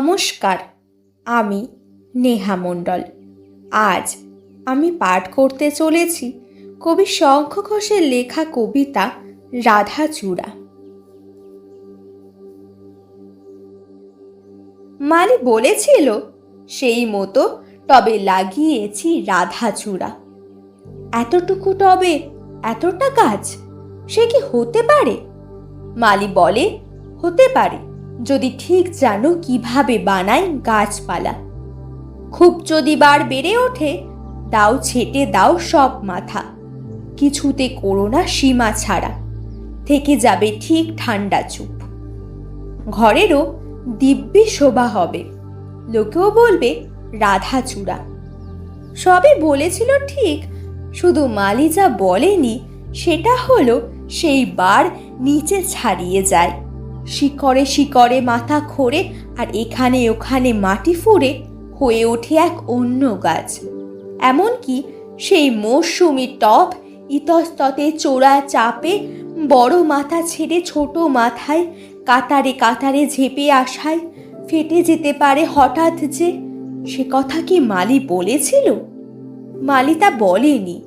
নমস্কার, আমি নেহা মণ্ডল। আজ আমি পাঠ করতে চলেছি কবি শঙ্খ ঘোষের লেখা কবিতা রাধাচূড়া। মালি বলেছিল, সেই মতো টবে লাগিয়েছি রাধাচূড়া। এতটুকু টবে এতটা গাছ, সে কি হতে পারে? মালি বলে, হতে পারে। যদি ঠিক জানো কীভাবে বানাই গাছপালা। খুব যদি বার বেড়ে ওঠে দাও ছেটে দাও সব মাথা। কিছুতে করো না সীমা ছাড়া, থেকে যাবে ঠিক ঠান্ডা চুপ। ঘরেরও দিব্যি শোভা হবে, লোকেও বলবে রাধা চূড়া। সবই বলেছিল ঠিক, শুধু মালি যা বলেনি, সেটা হলো সেই বার নিচে ছাড়িয়ে যায়। শিকড়ে শিকড়ে মাথা খোঁড়ে আর এখানে ওখানে মাটি ফুঁড়ে হয়ে ওঠে এক অন্য গাছ। এমনকি সেই মৌসুমি টপ ইতস্ততে চোরা চাপে বড় মাথা ছেড়ে ছোট মাথায় কাতারে কাতারে ঝেপে আসায় ফেটে যেতে পারে হঠাৎ যে, সে কথা কি মালি বলেছিল? মালি তা বলেনি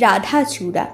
রাধা চূড়া